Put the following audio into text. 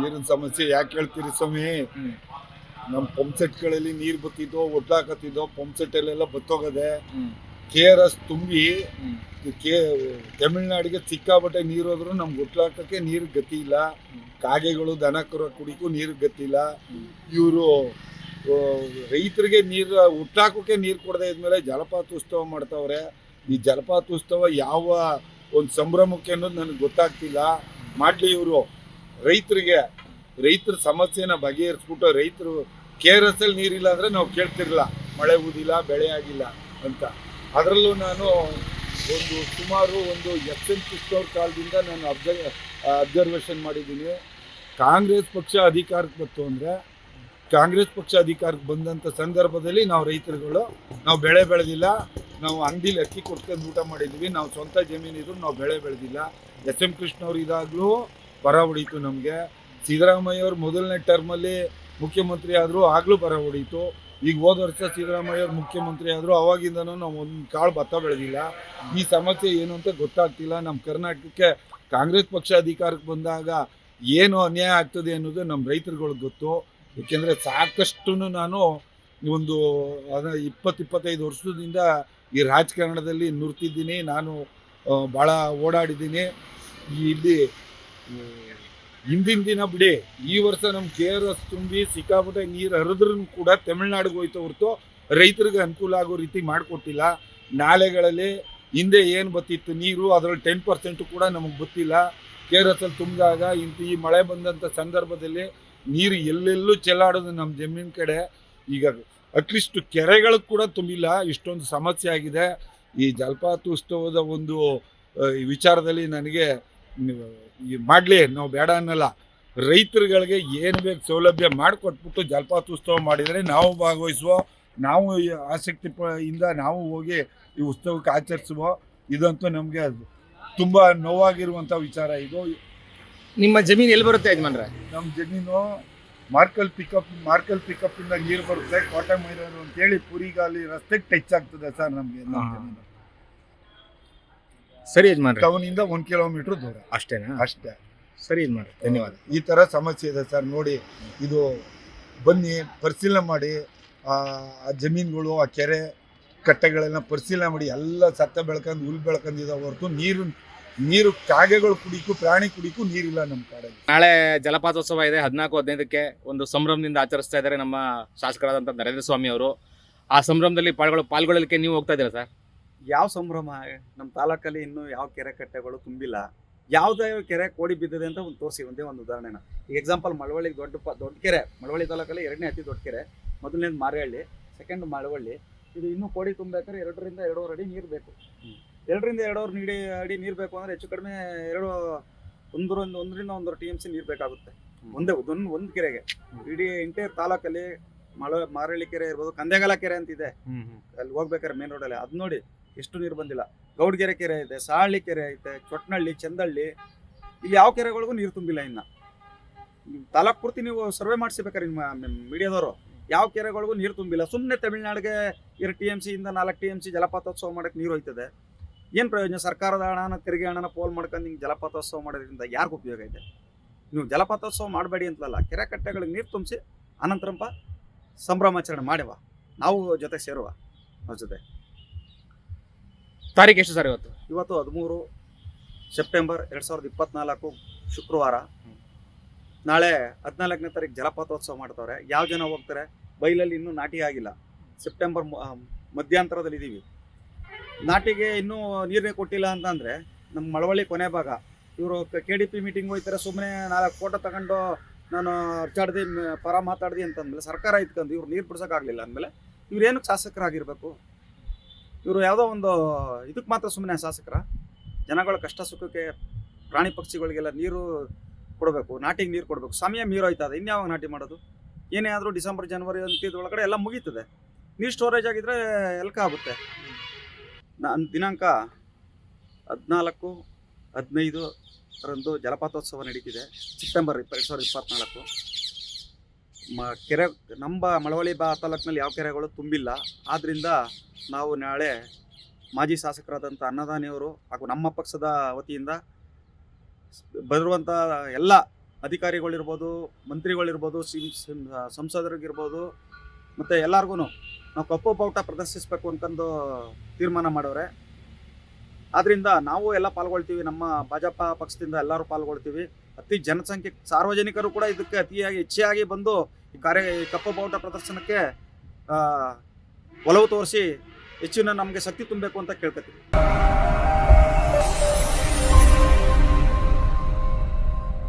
ನೀರಿನ ಸಮಸ್ಯೆ ಯಾಕೆ ಹೇಳ್ತೀರಿ ಸ್ವಾಮಿ. ನಮ್ಮ ಪಂಪ್ ಸೆಟ್ಗಳಲ್ಲಿ ನೀರು ಬತ್ತಿದ್ದೋ ಒಡ್ಲಾಕತ್ತಿದ್ದೋ ಪಂಪ್ ಸೆಟ್ಟಲ್ಲೆಲ್ಲ ಬತ್ತೋಗದೆ. ಕೆ ಆರ್ ಎಸ್ ತುಂಬಿ. ಕೆ ತಮಿಳ್ನಾಡಿಗೆ ಸಿಕ್ಕಾಬಟ್ಟೆ ನೀರು ಹೋದ್ರು ನಮ್ಗೆ ಒಟ್ಲಾಕಕ್ಕೆ ನೀರು ಗತಿ ಇಲ್ಲ. ಕಾಗೆಗಳು ದನ ಕರು ಕುಡಿಗೂ ನೀರು ಗತಿ ಇಲ್ಲ. ಇವರು ರೈತರಿಗೆ ನೀರು ಹುಟ್ಟಾಕೋಕೆ ನೀರು ಕೊಡದೆ ಇದ್ಮೇಲೆ ಜಲಪಾತ ಉತ್ಸವ ಮಾಡ್ತಾವ್ರೆ. ಈ ಜಲಪಾತ ಉತ್ಸವ ಯಾವ ಒಂದು ಸಂಭ್ರಮಕ್ಕೆ ಅನ್ನೋದು ನನಗೆ ಗೊತ್ತಾಗ್ತಿಲ್ಲ. ಮಾಡಲಿ ಇವರು. ರೈತರಿಗೆ, ರೈತರ ಸಮಸ್ಯೆನ ಬಗೆಹರಿಸ್ಬಿಟ್ಟು ರೈತರು ಕೆ ಆರ್ ಎಸ್ ಅಲ್ಲಿ ನೀರಿಲ್ಲ ಅಂದರೆ ನಾವು ಕೇಳ್ತಿರಲಿಲ್ಲ. ಮಳೆ ಊದಿಲ್ಲ ಬೆಳೆ ಆಗಿಲ್ಲ ಅಂತ. ಅದರಲ್ಲೂ ನಾನು ಒಂದು ಸುಮಾರು ಒಂದು ಎಸ್ ಎನ್ ಕೃಷ್ಣವ್ರ ಕಾಲದಿಂದ ನಾನು ಅಬ್ಸರ್, ಅಬ್ಸರ್ವೇಷನ್ ಮಾಡಿದ್ದೀನಿ. ಕಾಂಗ್ರೆಸ್ ಪಕ್ಷ ಅಧಿಕಾರಕ್ಕೆ ಬಂತು ಅಂದರೆ, ಕಾಂಗ್ರೆಸ್ ಪಕ್ಷ ಅಧಿಕಾರಕ್ಕೆ ಬಂದಂಥ ಸಂದರ್ಭದಲ್ಲಿ ನಾವು ರೈತರುಗಳು, ನಾವು ಬೆಳೆ ಬೆಳೆದಿಲ್ಲ. ನಾವು ಅಂಗಡಿಲಿ ಅಕ್ಕಿ ಕೊಡ್ಕೊಂಡು ಊಟ ಮಾಡಿದ್ವಿ. ನಾವು ಸ್ವಂತ ಜಮೀನಿದ್ರು, ನಾವು ಬೆಳೆ ಬೆಳೆದಿಲ್ಲ. ಎಸ್ ಎಂ ಕೃಷ್ಣವ್ರು ಇದಾಗಲೂ ಬರ ಹೊಡೀತು ನಮಗೆ. ಸಿದ್ದರಾಮಯ್ಯ ಅವ್ರು ಮೊದಲನೇ ಟರ್ಮಲ್ಲಿ ಮುಖ್ಯಮಂತ್ರಿ ಆದರೂ ಆಗಲೂ ಬರ ಹೊಡೀತು ಈಗ ಹೋದ ವರ್ಷ ಸಿದ್ದರಾಮಯ್ಯ ಅವ್ರು ಮುಖ್ಯಮಂತ್ರಿ ಆದರೂ ಅವಾಗಿಂದನೂ ನಾವು ಒಂದು ಕಾಳು ಭತ್ತ ಬೆಳೆದಿಲ್ಲ. ಈ ಸಮಸ್ಯೆ ಏನು ಅಂತ ಗೊತ್ತಾಗ್ತಿಲ್ಲ. ನಮ್ಮ ಕರ್ನಾಟಕಕ್ಕೆ ಕಾಂಗ್ರೆಸ್ ಪಕ್ಷ ಅಧಿಕಾರಕ್ಕೆ ಬಂದಾಗ ಏನು ಅನ್ಯಾಯ ಆಗ್ತದೆ ಅನ್ನೋದು ನಮ್ಮ ರೈತರುಗಳಿಗೆ ಗೊತ್ತು. ಏಕೆಂದರೆ ಸಾಕಷ್ಟು ನಾನು ಒಂದು ಅದ ಇಪ್ಪತ್ತು ಇಪ್ಪತ್ತೈದು ವರ್ಷದಿಂದ ಈ ರಾಜಕಾರಣದಲ್ಲಿ ನುರ್ತಿದ್ದೀನಿ. ನಾನು ಭಾಳ ಓಡಾಡಿದ್ದೀನಿ. ಇಲ್ಲಿ ಹಿಂದಿನ ದಿನ ಬಿಡಿ, ಈ ವರ್ಷ ನಮ್ಮ ಕೆ ಆರ್ ಎಸ್ ತುಂಬಿ ಸಿಕ್ಕಾಪಟ್ಟೆ ನೀರು ಹರಿದ್ರೂ ಕೂಡ ತಮಿಳ್ನಾಡಿಗೆ ಹೋಯ್ತು ಹೊರತು ರೈತರಿಗೆ ಅನುಕೂಲ ಆಗೋ ರೀತಿ ಮಾಡಿಕೊಟ್ಟಿಲ್ಲ. ನಾಲೆಗಳಲ್ಲಿ ಹಿಂದೆ ಏನು ಬತ್ತಿತ್ತು ನೀರು, ಅದರಲ್ಲಿ ಟೆನ್ ಪರ್ಸೆಂಟು ಕೂಡ ನಮಗೆ ಗೊತ್ತಿಲ್ಲ ಕೆ ಆರ್ ಎಸ್ ಅಲ್ಲಿ ತುಂಬಿದಾಗ ಇಂಥ ಈ ಮಳೆ ಬಂದಂಥ ಸಂದರ್ಭದಲ್ಲಿ ನೀರು ಎಲ್ಲೆಲ್ಲೂ ಚೆಲ್ಲಾಡೋದು ನಮ್ಮ ಜಮೀನು ಕಡೆ. ಈಗ ಅಟ್ಲೀಸ್ಟ್ ಕೆರೆಗಳು ಕೂಡ ತುಂಬಿಲ್ಲ, ಇಷ್ಟೊಂದು ಸಮಸ್ಯೆ ಆಗಿದೆ. ಈ ಜಲಪಾತ ಉತ್ಸವದ ಒಂದು ವಿಚಾರದಲ್ಲಿ ನನಗೆ ಮಾಡಲಿ ನಾವು ಬೇಡ ಅನ್ನಲ್ಲ. ರೈತರುಗಳಿಗೆ ಏನು ಬೇಕು ಸೌಲಭ್ಯ ಮಾಡಿಕೊಟ್ಬಿಟ್ಟು ಜಲಪಾತ ಉತ್ಸವ ಮಾಡಿದರೆ ನಾವು ಭಾಗವಹಿಸುವ ನಾವು ಆಸಕ್ತಿ ಇಂದ ನಾವು ಹೋಗಿ ಈ ಉತ್ಸವಕ್ಕೆ ಆಚರಿಸುವ ಇದಂತೂ ನಮಗೆ ತುಂಬ ನೋವಾಗಿರುವಂಥ ವಿಚಾರ ಇದು. ನಿಮ್ಮ ಜಮೀನು ಎಲ್ಲಿ ಬರುತ್ತೆ ಯಜಮಾನ್ರೆ? ನಮ್ಮ ಜಮೀನು ಮಾರ್ಕಲ್ ಪಿಕಪ್ ಮಾರ್ಕಲ್ ಪಿಕಪ್ ಇಂದ ನೀರು ಬರುತ್ತೆ. ಕೋಟೆ ಮೈರೂರು ಅಂತೇಳಿ ಪುರಿಗಾಲಿ ರಸ್ತೆಗೆ ಟಚ್ ಆಗ್ತದೆ ಸರ್ ನಮಗೆ ನಮ್ಮ ಜಮೀನು. ಸರಿ ಯಜಮಾನ್ರೆ. ಟೌನಿಂದ ಒಂದು ಕಿಲೋಮೀಟರ್ ದೂರ. ಅಷ್ಟೇನಾ? ಅಷ್ಟೇ. ಸರಿ ಯಜಮಾನ್ರೆ ಧನ್ಯವಾದ. ಈ ಥರ ಸಮಸ್ಯೆ ಇದೆ ಸರ್ ನೋಡಿ ಇದು ಬನ್ನಿ ಪರಿಶೀಲನೆ ಮಾಡಿ ಆ ಆ ಜಮೀನುಗಳು ಆ ಕೆರೆ ಕಟ್ಟೆಗಳೆಲ್ಲ ಪರಿಶೀಲನೆ ಮಾಡಿ ಎಲ್ಲ ಸತ್ತ ಬೆಳ್ಕೊಂಡು ಹುಲ್ ಬೆಳ್ಕೊಂಡಿದ್ದಾವೆ ಹೊರತು ನೀರು ನೀರು ಕಾಗೆಗಳು ಕುಡಿಕು ಪ್ರಾಣಿ ಕುಡಿಕು ನೀರಿಲ್ಲ ನಮ್ಮ ಕಡೆ. ನಾಳೆ ಜಲಪಾತೋತ್ಸವ ಇದೆ ಹದಿನಾಲ್ಕು ಹದಿನೈದಕ್ಕೆ ಒಂದು ಸಂಭ್ರಮದಿಂದ ಆಚರಿಸ್ತಾ ಇದ್ದಾರೆ ನಮ್ಮ ಶಾಸಕರಾದಂಥ ನರೇಂದ್ರ ಸ್ವಾಮಿ ಅವರು. ಆ ಸಂಭ್ರಮದಲ್ಲಿ ಪಾಲ್ಗೊಳ್ಳೋ ಪಾಲ್ಗೊಳ್ಳಲಿಕ್ಕೆ ನೀವು ಹೋಗ್ತಾ ಇದ್ದೀರಾ ಸರ್? ಯಾವ ಸಂಭ್ರಮ ನಮ್ಮ ತಾಲೂಕಲ್ಲಿ ಇನ್ನೂ ಯಾವ ಕೆರೆ ಕಟ್ಟೆಗಳು ತುಂಬಿಲ್ಲ ಯಾವುದೇ ಕೆರೆ ಕೋಡಿ ಬಿದ್ದಿದೆ ಅಂತ ಒಂದು ತೋರಿಸಿ ಒಂದೇ ಒಂದು ಉದಾಹರಣೆನ. ಈಗ ಎಕ್ಸಾಂಪಲ್ ಮಳವಳ್ಳಿ ದೊಡ್ಡ ಪ ದೊಡ್ಡ ಕೆರೆ ಮಳವಳ್ಳಿ ತಾಲೂಕಲ್ಲಿ ಎರಡನೇ ಅತಿ ದೊಡ್ಡ ಕೆರೆ ಮೊದಲನೇದು ಮಾರೇಹಳ್ಳಿ ಸೆಕೆಂಡ್ ಮಳವಳ್ಳಿ. ಇದು ಇನ್ನೂ ಕೋಡಿ ತುಂಬಬೇಕಾದ್ರೆ ಎರಡರಿಂದ ಎರಡೂವರೆ ಅಡಿ ನೀರು ಬೇಕು. ಎರಡರಿಂದ ಎರಡೂವರೆ ನೀಡಿ ಅಡಿ ನೀರು ಬೇಕು ಅಂದರೆ ಹೆಚ್ಚು ಕಡಿಮೆ ಎರಡು ಒಂದರಿಂದ ಒಂದರಿಂದ ಒಂದೂವರೆ ಟಿ ಎಂ ಸಿ ನೀರು ಬೇಕಾಗುತ್ತೆ. ಒಂದೇ ಒಂದು ಒಂದು ಕೆರೆಗೆ. ಇಡೀ ಎಂಟೈರ್ ತಾಲೂಕಲ್ಲಿ ಮಳ ಮಾರಳ್ಳಿ ಕೆರೆ ಇರ್ಬೋದು ಕಂದೆಗಾಲ ಕೆರೆ ಅಂತಿದೆ. ಅಲ್ಲಿ ಹೋಗ್ಬೇಕಾದ್ರೆ ಮೇನ್ ರೋಡಲ್ಲಿ ಅದು ನೋಡಿ ಎಷ್ಟು ನೀರು ಬಂದಿಲ್ಲ. ಗೌಡ್ಗೆರೆ ಕೆರೆ ಇದೆ ಸಾಹಳ್ಳಿ ಕೆರೆ ಐತೆ ಚೊಟ್ನಹಳ್ಳಿ ಚಂದಹಳ್ಳಿ ಇಲ್ಲಿ ಯಾವ ಕೆರೆಗಳಿಗೂ ನೀರು ತುಂಬಿಲ್ಲ ಇನ್ನ. ತಾಲೂಕು ಪೂರ್ತಿ ನೀವು ಸರ್ವೆ ಮಾಡಿಸ್ಬೇಕಾರೆ ನಿಮ್ಮ ಮೀಡಿಯಾದವರು. ಯಾವ ಕೆರೆಗಳಿಗೂ ನೀರು ತುಂಬಿಲ್ಲ. ಸುಮ್ಮನೆ ತಮಿಳ್ನಾಡಿಗೆ ಎರಡು ಟಿ ಎಂ ಸಿಯಿಂದ ನಾಲ್ಕು ಟಿ ಎಂ ಸಿ ಜಲಪಾತೋತ್ಸವ ಮಾಡಕ್ಕೆ ನೀರು ಹೋಯ್ತದೆ. ಏನು ಪ್ರಯೋಜನ? ಸರ್ಕಾರದ ಹಣನ, ತೆರಿಗೆ ಹಣನ ಪೋಲ್ ಮಾಡ್ಕೊಂಡು ಹಿಂಗೆ ಜಲಪಾತೋತ್ಸವ ಮಾಡೋದ್ರಿಂದ ಯಾರಿಗೂ ಉಪಯೋಗ ಇದೆ? ನೀವು ಜಲಪಾತೋತ್ಸವ ಮಾಡಬೇಡಿ ಅಂತಲಲ್ಲ. ಕೆರೆ ಕಟ್ಟೆಗಳಿಗೆ ನೀರು ತುಂಬಿಸಿ, ಅನಂತರಂಪ ಸಂಭ್ರಮಾಚರಣೆ ಮಾಡುವ ನಾವು ಜೊತೆ ಸೇರುವ. ಅವ್ರ ಜೊತೆ. ತಾರೀಕು ಎಷ್ಟು ಸರ್ ಇವತ್ತು? ಇವತ್ತು ಹದಿಮೂರು ಸೆಪ್ಟೆಂಬರ್ ಎರಡು ಸಾವಿರದ ಇಪ್ಪತ್ನಾಲ್ಕು ಶುಕ್ರವಾರ. ನಾಳೆ ಹದಿನಾಲ್ಕನೇ ತಾರೀಕು ಜಲಪಾತೋತ್ಸವ ಮಾಡ್ತವ್ರೆ. ಯಾವ ಜನ ಹೋಗ್ತಾರೆ? ಬೈಲಲ್ಲಿ ಇನ್ನೂ ನಾಟಿ ಆಗಿಲ್ಲ. ಸೆಪ್ಟೆಂಬರ್ ಮಧ್ಯಾಂತರದಲ್ಲಿ ಇದ್ದೀವಿ ನಾಟಿಗೆ ಇನ್ನೂ ನೀರನ್ನೇ ಕೊಟ್ಟಿಲ್ಲ ಅಂತ ಅಂದರೆ ನಮ್ಮ ಮಳವಳ್ಳಿ ಕೊನೆ ಭಾಗ. ಇವರು ಕೆ ಡಿ ಪಿ ಮೀಟಿಂಗ್ ಹೋಗ್ತಾರೆ ಸುಮ್ಮನೆ ನಾಲ್ಕು ಫೋಟೋ ತಗೊಂಡು ನಾನು ಅರ್ಚಾಡ್ದು, ಪರ ಮಾತಾಡ್ದು ಅಂತಂದ್ಮೇಲೆ ಸರ್ಕಾರ ಇದ್ಕಂದು ಇವ್ರು ನೀರು ಬಿಡ್ಸೋಕ್ಕಾಗಲಿಲ್ಲ ಅಂದಮೇಲೆ ಇವ್ರು ಏನಕ್ಕೆ ಶಾಸಕರಾಗಿರ್ಬೇಕು? ಇವರು ಯಾವುದೋ ಒಂದು ಇದಕ್ಕೆ ಮಾತ್ರ ಸುಮ್ಮನೆ ಶಾಸಕರ. ಜನಗಳ ಕಷ್ಟ ಸುಖಕ್ಕೆ ಪ್ರಾಣಿ ಪಕ್ಷಿಗಳಿಗೆಲ್ಲ ನೀರು ಕೊಡಬೇಕು, ನಾಟಿಗೆ ನೀರು ಕೊಡಬೇಕು. ಸಮಯ ಮೀರೋಯ್ತದೆ. ಇನ್ಯಾವಾಗ ನಾಟಿ ಮಾಡೋದು? ಏನೇ ಆದರೂ ಡಿಸೆಂಬರ್, ಜನವರಿ ಅಂತಿದ ಒಳಗಡೆ ಎಲ್ಲ ಮುಗೀತದೆ. ನೀರು ಸ್ಟೋರೇಜ್ ಆಗಿದ್ರೆ ಎಲ್ಕ ಆಗುತ್ತೆ? ನಾನು ದಿನಾಂಕ ಹದಿನಾಲ್ಕು, ಹದಿನೈದು ರಂದು ಜಲಪಾತೋತ್ಸವ ನಡೀತಿದೆ. ಸೆಪ್ಟೆಂಬರ್ ಇಪ್ಪ ಎರಡು ಸಾವಿರದ ಇಪ್ಪತ್ನಾಲ್ಕು. ಮ, ಕೆರೆ, ನಮ್ಮ ಮಳವಳ್ಳಿ ಬಾ ತಾಲೂಕಿನಲ್ಲಿ ಯಾವ ಕೆರೆಗಳು ತುಂಬಿಲ್ಲ. ಆದ್ದರಿಂದ ನಾವು ನಾಳೆ ಮಾಜಿ ಶಾಸಕರಾದಂಥ ಅನ್ನದಾನಿಯವರು ಹಾಗೂ ನಮ್ಮ ಪಕ್ಷದ ವತಿಯಿಂದ ಬರುವಂಥ ಎಲ್ಲ ಅಧಿಕಾರಿಗಳಿರ್ಬೋದು, ಮಂತ್ರಿಗಳಿರ್ಬೋದು, ಸಿಂ- ಸಂಸದರಿಗಿರ್ಬೋದು, ಮತ್ತು ಎಲ್ಲರಿಗೂ ನಾವು ಕಪ್ಪು ಬಾವುಟ ಪ್ರದರ್ಶಿಸಬೇಕು ಅಂತಂದು ತೀರ್ಮಾನ ಮಾಡವ್ರೆ ಆದ್ದರಿಂದ ನಾವು ಎಲ್ಲ ಪಾಲ್ಗೊಳ್ತೀವಿ, ನಮ್ಮ ಭಾಜಪ ಪಕ್ಷದಿಂದ ಎಲ್ಲರೂ ಪಾಲ್ಗೊಳ್ತೀವಿ. ಅತಿ ಜನಸಂಖ್ಯೆ ಸಾರ್ವಜನಿಕರು ಕೂಡ ಇದಕ್ಕೆ ಅತಿಯಾಗಿ ಹೆಚ್ಚಾಗಿ ಬಂದು ಈ ಕಾರ್ಯ ಕಪ್ಪು ಬಾವುಟ ಪ್ರದರ್ಶನಕ್ಕೆ ಒಲವು ತೋರಿಸಿ ಹೆಚ್ಚಿನ ನಮಗೆ ಶಕ್ತಿ ತುಂಬಬೇಕು ಅಂತ ಕೇಳ್ಕೊತೀವಿ.